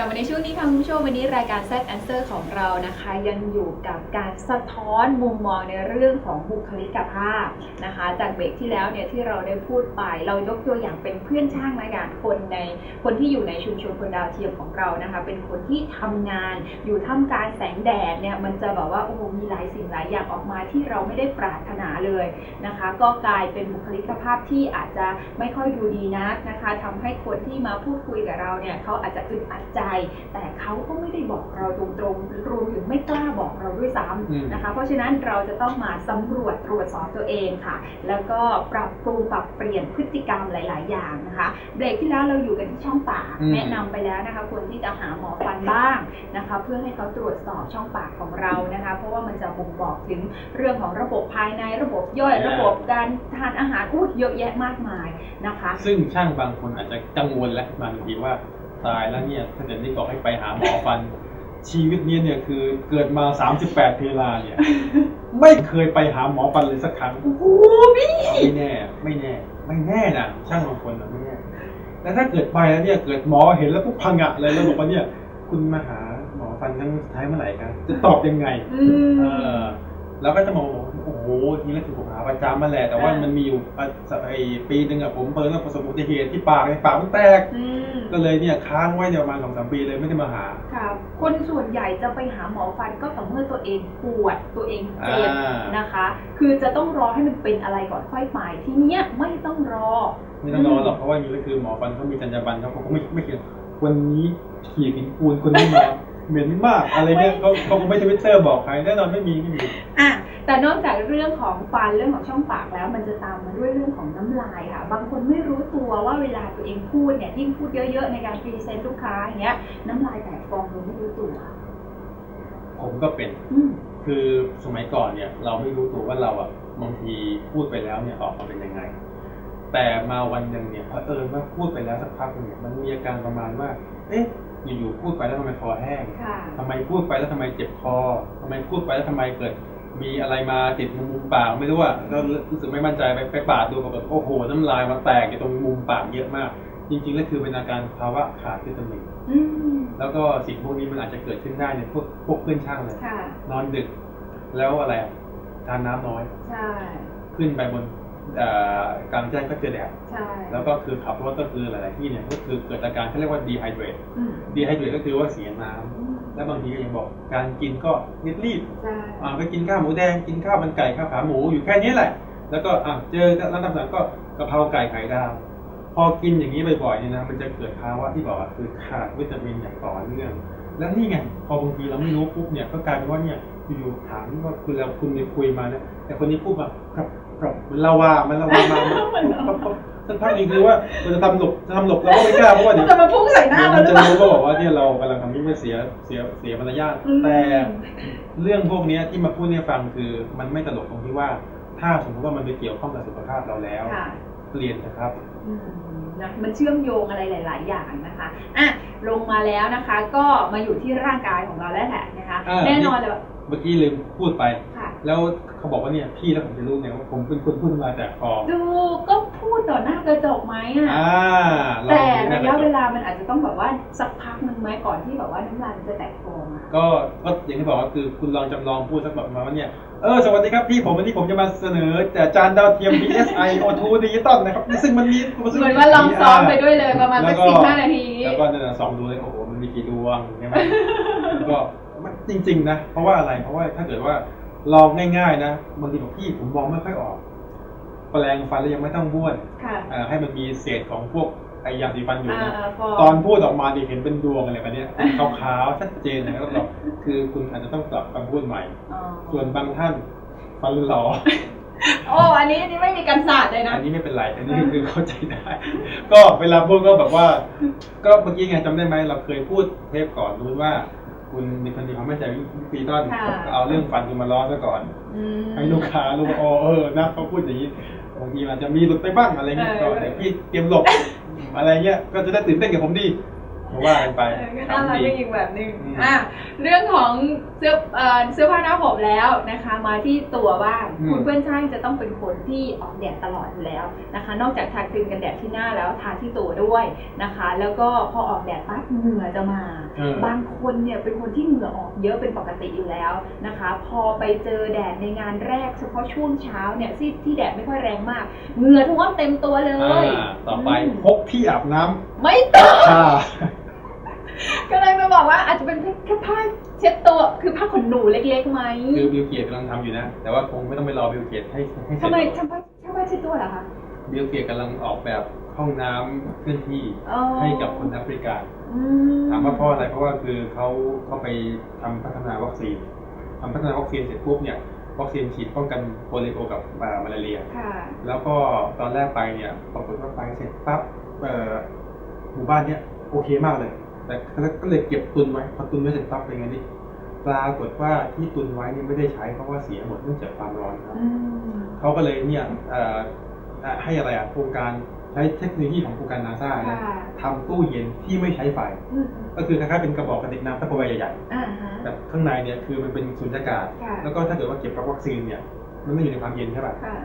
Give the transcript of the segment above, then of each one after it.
ลับมาในช่วงนี้ค่ะคุณผู้ชมวันนี้รายการ Z Answer ของเรานะคะ ยังอยู่กับการสะท้อนมุมมองในเรื่องของบุคลิกภาพนะคะ จากเบรกที่แล้วเนี่ยที่เราได้พูดไป เรายกตัวอย่างเป็นเพื่อนช่างนะกันคนในคนที่อยู่ในชุมชนคนดาวเทียมของเรานะคะ เป็นคนที่ทำงานอยู่ท่ามกลางแสงแดดเนี่ยมันจะแบบว่าโอ้โหมีหลายสิ่งหลายอย่างออกมาที่เราไม่ได้ปรารถนาเลยนะคะ ก็กลายเป็นบุคลิกภาพที่อาจจะไม่ค่อยดูดีนักนะคะทำให้คนที่มาพูดคุยกับเราเนี่ยเขาอาจจะอึดอัดใจแต่เขาก็ไม่ได้บอกเราตรงๆรวมถึงไม่กล้าบอกเราด้วยซ้อืมำนะคะ เพราะฉะนั้นเราจะต้องมาสำรวจตรวจสอบตัวเองค่ะ แล้วก็ปรับปรุงปรับเปลี่ยนพฤติกรรมหลาย ๆ อย่างนะคะเบรกที่แล้วเราอยู่กันที่ช่องปากอืมแนะนำไปแล้วนะคะควรที่จะหาหมอฟันบ้างนะคะ เพื่อให้เขาตรวจสอบช่องปากของเรานะคะ เพราะว่ามันจะบ่งบอกถึงเรื่องของระบบภายในระบบย่อยระบบการทานอาหารอู้เยอะแยะมากมายนะคะ ซึ่งช่างบางคนอาจจะกังวลและบางทีว่า ตายแล้วเนี่ยถ้าเกิดนี่บอกให้ไปหาหมอฟัน ชีวิตเนี้เนี่ยคือเกิดมา38เพลาเนี่ย ไม่เคยไปหาหมอฟันเลยสักครั้งโอ้โหพี่ไม่แน่ ไม่แน่ ไม่แน่นะช่างบางคนนะไม่แน่แล้วถ้าเกิดไปแล้วเนี่ยเกิดหมอเห็นแล้วปุ๊บพังอะเลยแล้วบอกว่าเนี่ย คุณมาหาหมอฟันครั้งสุดท้ายเมื่อไหร่กันจะตอบยังไงอืมเออเราก็จะมองว่าโอ้โหนี่แหละคือผ มหาประจำมาแหละ แต่ว่าอ่ามัมันมีอยู่อะไอ้ปีหนึ่งอะผมเปิดว่าประสบอุบัติเหตุที่ปากเนี่ยปากมันแตกอืมก็เลยเนี่ยค้างไว้เนี่ยประมาณสองสามปีเลยไม่ได้มาหาครับคนส่วนใหญ่จะไปหาหมอฟันก็ต่อเมื่อตัวเองปวดตัวเองเจ็บอ่านนะคะ คือจะต้องรอให้มันเป็นอะไรก่อนค่อยไปทีเนี้ยไม่ต้องรอไม่ต้องรอหรอกเพราะว่านี่ก็คือหมอฟันเขามีจรรยาบรรณเขาเขาไม่ไม่เขียนวันนี้ขี่หินปูนคนนี้มาเหม็นมากอะไรเนี่ยเขาเขาคงไม่ทวิตเตอร์บอกใครแน่นอนไม่มีไม่มีอะ แต่นอกจากเรื่องของฟันเรื่องของช่องปากแล้ว มันจะตามมาด้วยเรื่องของน้ำลายค่ะ บางคนไม่รู้ตัวว่าเวลาตัวเองพูดเนี่ยยิ่งพูดเยอะๆในการพรีเซนต์ลูกค้าอย่างเงี้ยน้ำลายแตกฟองโดยไม่รู้ตัว ผมก็เป็นอืมคือสมัยก่อนเนี่ย เราไม่รู้ตัวว่าเราอะบางทีพูดไปแล้วเนี่ยออกมาเป็นยังไง แต่มาวันหนึ่งเนี่ยเผอิญว่าพูดไปแล้วสักพักหนึ่งเนี่ยมันมีอาการประมาณว่า เอ๊ะอยู่ๆพูดไปแล้วทำไมคอแห้งค่ะทำไมพูดไปแล้วทำไมเจ็บคอทำไมพูดไปแล้วทำไมเกิด มีอะไรมาติดมุมมุมปากไม่รู้อะก็รู้สึกไม่มั่นใจไปไปปาดดูปรากฏโอ้โห น้ำลายมาแตกอยู่ตรงมุมปากเยอะมาก จริงๆแล้วคือเป็นอาการภาวะขาดวิตามินอืมแล้วก็สิ่งพวกนี้มันอาจจะเกิดขึ้นได้ในพวกพวกเพื่อนช่างเลยค่ะนอนดึก แล้วอะไรอะทานน้ำน้อยใช่ขึ้นไปบนเอ่อกลางแจ้งก็เจอแดดใช่แล้วก็คือขับรถก็คือหลาย ๆ ที่เนี่ยก็คือเกิดอาการเขาเรียกว่า dehydrate อืม dehydrate ก็คือว่าเสียน้ำอืม และบางทีก็ยังบอกการกินก็รีบรีบใช่ๆอ่าไปกินข้าวหมูแดงกินข้าวมันไก่ข้าวขาหมูอยู่แค่นี้แหละ แล้วก็อะเจอร้านตามสั่งก็กะเพราไก่ไข่ดาวพอกินอย่างนี้บ่อยๆเนี่ยนะมันจะเกิดภาวะที่บอกว่าคือขาดวิตามินอย่างต่อเนื่องแล้วนี่ไงพอบางทีเราไม่รู้ปุ๊บเนี่ยก็กลายเป็นว่าเนี่ยอยู่ๆถามว่าคือเราคุณเนี่ยคุยมาเนี่ยแต่คนนี้พูดแบบกับกับมันละว่ามันละว่ามามันปั๊บปั๊บ สักพักหนึงคือว่าเราจะทำหลบจะทำหลบเราก็ไม่กล้าเพราะว่าเดี๋ยว จะมาพุ่งใส่หน้าเดี๋ยวเรามันหรืจะอเปล่า รู้ก็บอกว่าเนี่ยเรากำลังทำให้มันเสียเสียเสียมารยาทอืม แต่เรื่องพวกเนี้ยที่มาพูดเนี่ยฟังคือมันไม่ตลกตรงที่ว่า ถ้าสมมติว่ามันไปเกี่ยวข้องกับสุขภาพเราแล้ว ค่ะ เปลี่ยนนะครับ อืมนะมันเชื่อมโยงอะไรหลาย ๆ อย่างนะคะอะลงมาแล้วนะคะ ก็มาอยู่ที่ร่างกายของเราแล้วแหละนะคะ อ่า แน่นอนเลยว่าเมื่อกี้ลืมพูดไป ค่ะ แล้วเขาบอกว่าเนี่ยพี่แล้วผมจะรู้ไงว่าผมเป็นคนพูดมาแต่คอดูก็พูดต่อหน้ากระจกไหมอะอ่าลองแต่ดูนระยะคบเวลามันอาจจะต้องแบบว่าสักพักหนึ่งไหมก่อนที่แบบว่าน้ำลายมันจะแตกฟองอะก็ก็อย่างที่บอกก็คือคุณลองจำลองพูดสักแบบประมาณว่าเนี่ยเออสวัสดีครับพี่ผมวันนี้ผมจะมาเสนอแต่จานดาวเทียม DSI O2 ดิจิตอลนะครับซึ่งมันมีเหมือนว่าลองซ้อมไปด้วยเลยประมาณสักสิบห้านาทีแล้วก็นั่นนะส่องดูเลยโอ้โหมันมีกี่ดวงใช่ไหมแล้วก็มันจริง ๆ นะ เพราะว่าอะไรเพราะว่าถ้าเกิดว่า ลองง่ายๆนะบางทีบอกพี่ผมมองไม่ค่อยออก แปลงฟันแล้วยังไม่ต้องบ้วนค่ะเอ่อให้มันมีเศษของพวกไอยาสีฟันอยู่อ่านะอ่าฟองตอนพูดออกมาดิเห็นเป็นดวงอะไรแบบเนี้ยขาวๆชัดเจนนะครับเราคือคุณอาจจะต้องปรับคำพูดใหม่อ๋อส่วนบางท่านฟันหลอโอ้อันนี้อันนี้ไม่มีกันศาสตร์เลยนะ อันนี้ไม่เป็นไร อันนี้คือเข้าใจได้ ก็เวลาพูดก็แบบว่า ก็เมื่อกี้ไงจำได้ไหมเราเคยพูดเทปก่อนรู้ว่า คุณมีคนดีความไม่ใจปีต้นค่ะก็เอาเรื่องฟันคุณมาล้อซะก่อนอืมให้ลูกค้ารู้ว่าอ๋อเออนะเขาพูดอย่างนี้บางทีมันจะมีหลุดไปบ้างอะไรเงี้ยเอก็อเดี๋ยวพี่เตรียมหลบอะไรเงี้ยก็จะได้ตื่นเต้นกับผมดีเพราะ ว่ากันไปเออก็น่ารักขำดีไปอีกแบบหนึ่งอืมอะเรื่องของเสื้อเอ่อเสื้อผ้าหน้าผมแล้วนะคะ มาที่ตัวบ้างอืมคุณเพื่อนช่างจะต้องเป็นคนที่ออกแดดตลอดอยู่แล้วนะคะ นอกจากทาครีมกันแดดที่หน้าแล้วทาที่ตัวด้วยนะคะ แล้วก็พอออกแดดปั๊บเหงื่อจะมาเออบางคนเนี่ยเป็นคนที่เหงื่อออกเยอะเป็นปกติอยู่แล้วนะคะ พอไปเจอแดดในงานแรกเฉพาะช่วงเช้าเนี่ยที่ที่แดดไม่ค่อยแรงมากเหงื่อท่วมเต็มตัวเลยอ่าต่อไปมพกที่อาบน้ำไม่ต้องค่ะ กำลังจะบอกว่าอาจจะเป็นแค่ผ้าเช็ดตัวคือผ้าขนหนูเล็กๆไหมคือบิลเกียร์กำลังทำอยู่นะ แต่ว่าคงไม่ต้องไปรอบิลเกียร์ให้ให้เสร็ทำจไมทำผ้าทำผ้าเช็ดตัวเหรอคะบิลเกียร์กำลังออกแบบห้องน้ำเคลื่อนที่อ๋อให้กับคนแอฟริกาอืถามว่าเพราะอะไรเพราะว่าคือเขาเขาไปทำพัฒนาวัคซีนทำพัฒนาวัคซีนเสร็จปุ๊บเนี่ยวัคซีนฉีดป้องกันโปลิโอกับอ่ามาลาเรียค่ะแล้วก็ตอนแรกไปเนี่ยปรากฏว่าไปเสร็จปั๊บเอ่อหมู่บ้านเนี่ยโอเคมากเลย แต่ก็เลยเก็บตุนไว้พอตุนไว้เสร็จปั๊บเป็นไงนี่ปรากฏว่าที่ตุนไว้เนี่ยไม่ได้ใช้เพราะว่าเสียหมดเนื่องจากความร้อนครับอืมเขาก็เลยเนี่ยเอ่อเอ่อให้อะไรอะโครงการใช้เทคโนโลยีของโครงการนาซาเนี่ยค่ะทำตู้เย็นที่ไม่ใช้ไฟอืมก็คือคล้ายๆเป็นกระบอกกระติกน้ำตะโพใบใหญ่อ่าฮะๆแต่ข้างในเนี่ยคือมันเป็นสุญญากาศค่ะแล้วก็ถ้าเกิดว่าเก็บกับวัคซีนเนี่ย มันไม่อยู่ในความเย็นใช่ป่ะค่ะ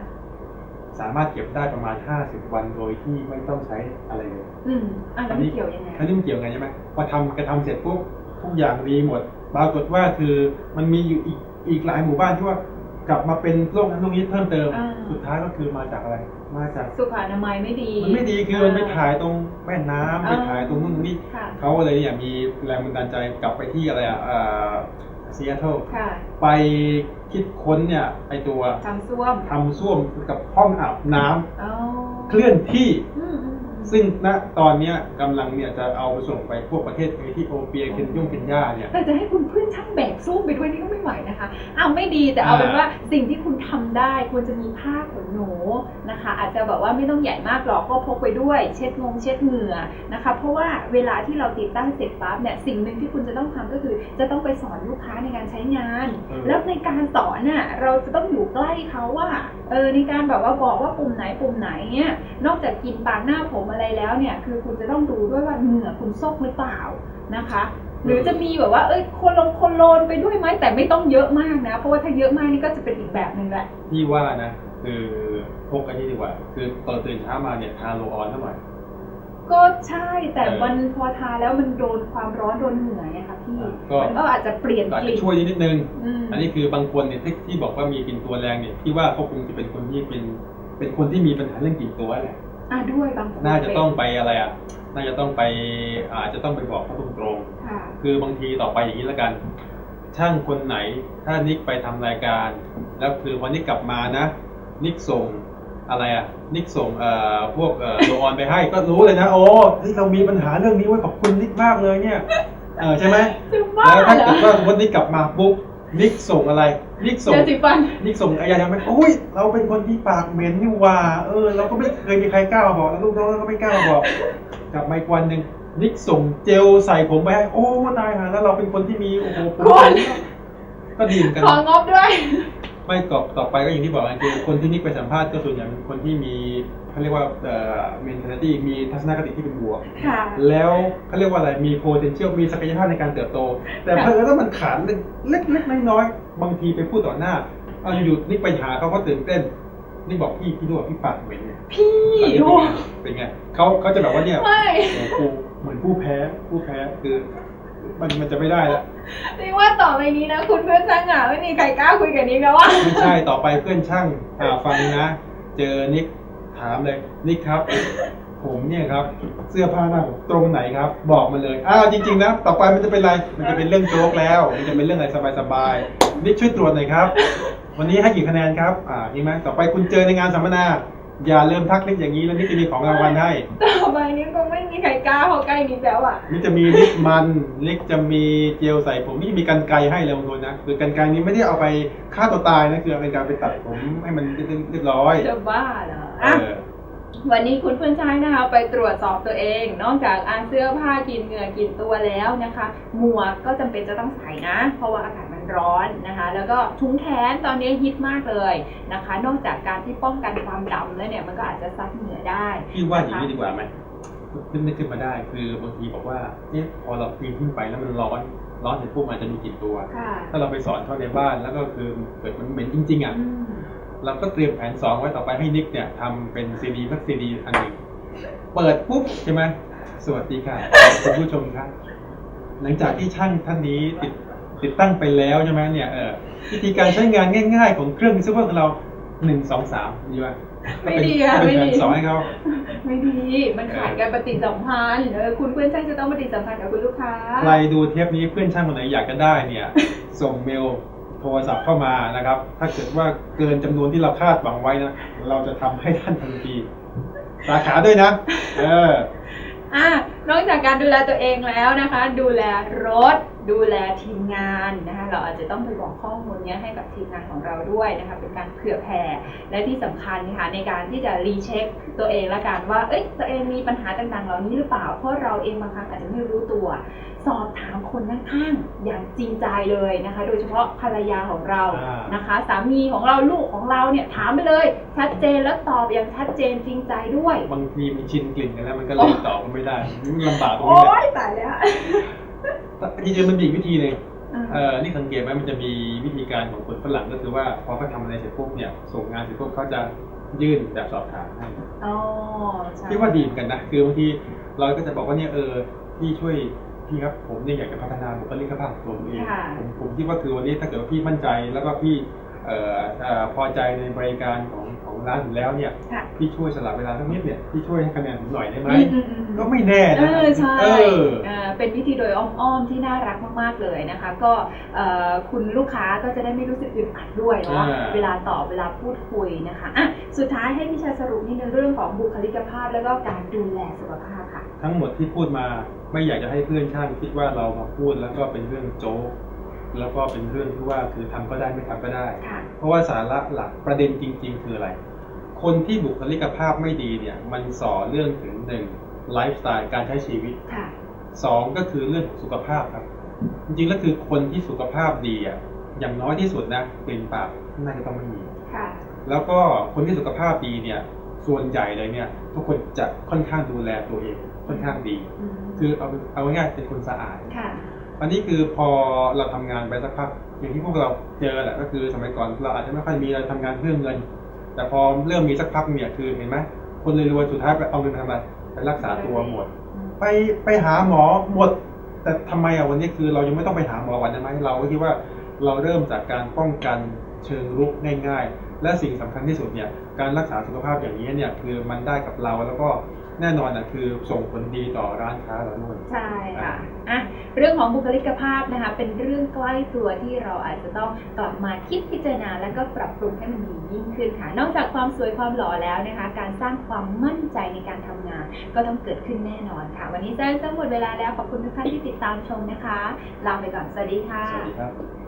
สามารถเก็บได้ประมาณ 50 วันโดยที่ไม่ต้องใช้อะไรเลยอืมอะแล้วมันเกี่ยวยังไงอันนี้มันเกี่ยวไงใช่ไหมพอทำกระทำเสร็จปุ๊บทุกอย่างดีหมดปรากฏว่าคือมันมีอยู่อีกอีกหลายหมู่บ้านที่ว่ากลับมาเป็นโรคนั้นโรคนี้เพิ่มเติมอ่าสุดท้ายก็คือมาจากอะไร มาจากสุขอนามัยไม่ดี มันไม่ดีคือมันไปถ่ายตรงแม่น้ำไปถ่ายตรงนู่นตรงนี้ค่ะเขาก็เลยเนี่ยมีแรงบันดาลใจกลับไปที่อะไรอะซีแอตเทิลค่ะไป คิดค้นเนี่ยไอตัวทำส้วมทำส้วมกับห้องอาบน้ำอ๋อเคลื่อนที่อืมอืมอืม ซึ่งณตอนเนี้ยกำลังเนี่ยจะเอาไปส่งไปพวกประเทศเอธิโอเปียเคนยงเคนยาเนี่ย แต่จะให้คุณเพื่อนช่างแบกส้วมไปด้วยนี่ก็ไม่ไหวนะคะอ้าวไม่ดีแต่เอาเป็นว่าสิ่งที่คุณทำได้ควรจะมีผ้าขนหนูนะคะ อาจจะแบบว่าไม่ต้องใหญ่มากหรอกก็พกไปด้วย เช็ดงงเช็ดเหงื่อนะคะ เพราะว่าเวลาที่เราติดตั้งเสร็จปั๊บเนี่ยสิ่งหนึ่งที่คุณจะต้องทำก็คือ จะต้องไปสอนลูกค้าในการใช้งานเออแล้วในการสอนน่ะเราจะต้องอยู่ใกล้เขาว่าเออในการแบบว่าบอกว่าปุ่มไหนปุ่มไหนเนี่ยนอกจากกินปากหน้าผมอะไรแล้วเนี่ยคือคุณจะต้องดูด้วยว่าเหงื่อคุณซกหรือเปล่านะคะ หรือจะมีแบบว่าเอ้ยโคนลงโคนโลนไปด้วยไหมแต่ไม่ต้องเยอะมากนะ เพราะว่าถ้าเยอะมากนี่ก็จะเป็นอีกแบบหนึ่งแหละที่ว่านะ คือพกอันนี้ดีกว่า คือตอนตื่นเช้ามาเนี่ยทาโรลออนเท่าไหร่อยก็ใช่แต่เออมันพอทาแล้วมันโดนความร้อนโดนเหงื่อไงคะพี่ก็มันก็อาจจะเปลี่ยนอาจกจะลิ่นช่วยนิดนึงมอันนี้คือบางคนเนี่ยที่ที่บอกว่ามีกลิ่นตัวแรงเนี่ยที่ว่าเขาคงจะเป็นคนที่เป็นเป็นคนที่มีปัญหาเรื่องกลิ่นตัวแหละ อะด้วยบางคนน่าจะต้องไปอะไรอะ น่าจะต้องไปอาจจะต้องไปบอกเขาตรงค่ะๆคือบางทีต่อไปอย่างนี้แล้วกัน ช่างคนไหนถ้านิกไปทำรายการ แล้วคือวันนี้กลับมานะ นิกส่งอะไรอะนิกส่งเอ่อพวกเอ่อโลออนไปให้ก็รู้เลยนะโอ้เฮ้ยเรามีปัญหาเรื่องนี้ไว้ยขอบคุณนิกมากเลยเนี่ยเออใช่ไหมจะบ้าแล้วถ้าเหรอเกิดว่าวันนี้กลับมาปุ๊บ นิกส่งอะไร นิกส่งเจอสีฟัน นิกส่งอายายังไม่อุ้ย เราเป็นคนที่ปากเหม็นนี่หว่า เออ เราก็ไม่เคยมีใครกล้ามาบอกแล้วลูกน้องก็ไม่กล้ามาบอกกลับมาอีกวันหนึ่งนิกส่งเจลใส่ผมไปให้ โอ้ตายหาแล้วเราเป็นคนที่มีโอ้โหผมคุณก็ดีเหมือนกัน ของงบด้วย ไม่ต่อต่อไปก็อย่างที่บอกกันคือคนที่นิกไปสัมภาษณ์ก็ส่วนใหญ่เป็นคนที่มีเขาเรียกว่าเอ่อ mentality มีทัศนคติที่เป็นบวกค่ะแล้วเขาเรียกว่าอะไรมี potential มีศักยภาพในการเติบโต แต่ค่ะเพิ่งว่ามันขาดเล็กเล็กๆน้อยๆบางทีไปพูดต่อหน้าเอาอยู่ๆนิกไปหาเขาก็ตื่นเต้นนี่บอกพี่พี่รู้ว่าพี่ปากเหม็นเนี่ยพี่อันนี้โอ้เป็นไงเขาเขาจะแบบว่าเนี่ยไม่โอ้โหกูเหมือนผู้แพ้ผู้แพ้คือ มันมันจะไม่ได้แล้วเรียกว่าต่อไปนี้นะคุณเพื่อนช่างอะไม่มีใครกล้าคุยกับนี้แล้วว่าไม่ใช่ต่อไปเพื่อนช่างอ่าฟังนะ เจอนิกถามเลยนิกครับ ผมเนี่ยครับ เสื้อผ้าหน้าผมตรงไหนครับ บอกมาเลยอ้าวจริงๆนะต่อไปมันจะเป็นอะไรมันจะเป็นเรื่องโจ๊กแล้ว มันจะเป็นเรื่องอะไรสบายๆนิกช่วยตรวจหน่อยครับ วันนี้ให้กี่คะแนนครับอ่าจริงไหมต่อไปคุณเจอในงานสัมมนา อย่าเริ่มทักนิกอย่างนี้แล้วนิกจะมีของรางวัลให้ ต่อไปนี้คงไม่มีใครกล้าเข้าใกล้นี้แล้วอะนิกจะมีลิปมันนิกจะมีเจลใส่ผมนี่มีกันไกรให้เลยบางคนนะคือกันไกรนี้ไม่ได้เอาไปฆ่าตัวตายนะคือเอาเป็นการไปตัดผมให้มันเรียบร้อยจะบ้าเหรอเออะอวันนี้คุณเพื่อนชายนะคะไปตรวจสอบตัวเอง นอกจากอาเสื้อผ้ากินเหงื่อกินตัวแล้วนะคะ หมวกก็จำเป็นจะต้องใส่นะ เพราะว่าอากาศมัน ร้อนนะคะ แล้วก็ถุงแขนตอนนี้ฮิตมากเลยนะคะ นอกจากการที่ป้องกันความดำแล้วเนี่ยมันก็อาจจะซับเหงื่อได้พี่ว่าอย่างนี้ดีกว่าไหมขึ้นนึกขึ้นมาได้ คือบางทีบอกว่าเนี่ยพอเราปีนขึ้นไปแล้วมันร้อนร้อนเสร็จปุ๊บมันจะมีกลิ่นตัวค่ะถ้าเราไปสอนเขาในบ้านแล้วก็คือเกิดมันเหม็นจริง ๆอะอืมเราก็เตรียมแผนสองไว้ต่อไปให้นิกเนี่ยทำเป็นซีดีสักซีดีอันหนึ่งเปิดปุ๊บใช่ไหมสวัสดีค่ะคุณผู้ชมครับหลังจากที่ช่างท่านนี้ติด ติดตั้งไปแล้วใช่ไหมเนี่ยเออวิธีการใช้งานง่าย ๆ ของเครื่องมิซูเปอร์ของเราหนึ่งสองสามดีป่ะไม่ดีอะก็เป็นไม่แผดีนสองให้เขาไม่ดีมันขาดการปฏิสัมพันธ์เออคุณเพื่อนช่างจะต้องปฏิสัมพันธ์กับคุณลูกค้าใครดูเทปนี้เพื่อนช่างคนไหนอยากจะได้เนี่ย ส่งเมลโทรศัพท์เข้ามานะครับ ถ้าเกิดว่าเกินจำนวนที่เราคาดหวังไว้นะเราจะทำให้ท่านทันทีสาขาด้วยนะ เอออะ นอกจากการดูแลตัวเองแล้วนะคะ ดูแลรถ ดูแลทีมงานนะคะเราอาจจะต้องไปบอกข้อมูลนี้ให้กับทีมงานของเราด้วยนะคะเป็นการเผื่อแผ่และที่สำคัญนะคะในการที่จะรีเช็คตัวเองละกันว่าเอ้ยตัวเองมีปัญหาต่างๆ เหล่านี้หรือเปล่าเพราะเราเองบางครั้งอาจจะไม่รู้ตัว สอบถามคนข้างๆอย่างจริงใจเลยนะคะ โดยเฉพาะภรรยาของเรานนะคะ สามีของเราลูกของเราเนี่ยถามไปเลยชัดเจนแล้วตอบอย่างชัดเจนจริงใจด้วย บางทีมันชินกลิ่นกันแล้วมันก็เลยตอบกันไม่ได้ลำบากตรงโอ๊นี้แหละยตายแล้ว จริงๆมันมีอีกวิธีหนึ่งอ่าเออนี่สังเกตไหมมันจะมีวิธีการของคนฝรั่งก็คือว่าพอเขาทำอะไรเสร็จปุ๊บเนี่ยส่งงานเสร็จปุ๊บเขาจะยื่นแบบสอบถามให้ อ๋อใช่ที่ว่าดีเหมือนกันนะ คือบางทีเราก็จะบอกว่าเนี่ยเออพี่ช่วยพี่ครับผมเนี่ยอยากจะพัฒนาบุคลิกภาพของตัวผมเองค่ะ ผมผมคิดว่าคือวันนี้ถ้าเกิดว่าพี่มั่นใจแล้วก็พี่เอ่อเอ่อพอใจในบริการของของ ร้านอยู่แล้วเนี่ยค่ะพี่ช่วยสลับเวลาสักนิดเนี่ยพี่ช่วยให้คะแนนผมหน่อยได้ไหมอืมอืมอืมก็ไม่แน่เอนะอใช่เออเอ่อเป็นวิธีโดยอ้อมๆที่น่ารักมากๆเลยนะคะ ก็เอ่อคุณลูกค้าก็จะได้ไม่รู้สึกอึดอัดด้วยเนาะอ่าเวลาตอบเวลาพูดคุยนะคะอะสุดท้ายให้พี่ชายสรุปนิดนึงเรื่องของบุคลิกภาพ แล้วก็การดูแลสุขภาพค่ะ ทั้งหมดที่พูดมาไม่อยากจะให้เพื่อนช่างคิดว่าเรามาพูดแล้วก็เป็นเรื่องโจ๊ก แล้วก็เป็นเรื่องที่ว่าคือทำก็ได้ไม่ทำก็ได้ค่ะเพราะว่าสาระหลักประเด็นจริง ๆ คืออะไร คนที่บุคลิกภาพไม่ดีเนี่ย มันสอนเรื่องถึงหนึ่งไลฟ์สไตล์การใช้ชีวิตค่ะสองก็คือเรื่องของสุขภาพครับ จริงๆแล้วคือคนที่สุขภาพดีอะอย่างน้อยที่สุดนะกลิ่นปากน่าจะต้องไม่มีค่ะแล้วก็คนที่สุขภาพดีเนี่ย ส่วนใหญ่เลยเนี่ย ทุกคนจะค่อนข้างดูแลตัวเองค่อนข้างดีอืมคือเอาเอาง่ายๆเป็นคนสะอาดค่ะ อันนี้คือพอเราทำงานไปสักพักอย่างที่พวกเราเจอแหละก็คือสมัยก่อนเราอาจจะไม่ค่อยมีเราทำงานเพื่อเงิน แต่พอเริ่มมีสักพักเนี่ยคือเห็นไหมคนรวยๆสุดท้ายไปเอาเงินทำอะไรไปรักษาตัวหมด ไปไปหาหมอหมด แต่ทำไมอะวันนี้คือเรายังไม่ต้องไปหาหมอวันนั้นไหมเราก็คิดว่าเราเริ่มจากการป้องกันเชิงรุกง่าย ๆ และสิ่งสำคัญที่สุดเนี่ยการรักษาสุขภาพอย่างนี้เนี่ยคือมันได้กับเราแล้วก็ แน่นอนอะคือส่งผลดีต่อร้านค้าเราด้วยใช่ค่ะอะเรื่องของบุคลิกภาพนะคะเป็นเรื่องใกล้ตัวที่เราอาจจะต้องกลับมาคิดพิจารณา และก็ปรับปรุงให้มันดียิ่งขึ้นค่ะ นอกจากความสวยความหล่อแล้วนะคะ การสร้างความมั่นใจในการทำงาน ก็ต้องเกิดขึ้นแน่นอนค่ะ วันนี้แจ้งทั้งหมดเวลาแล้วขอบคุณทุกท่านที่ติดตามชมนะคะลาไปก่อนสวัสดีค่ะสวัสดีครับ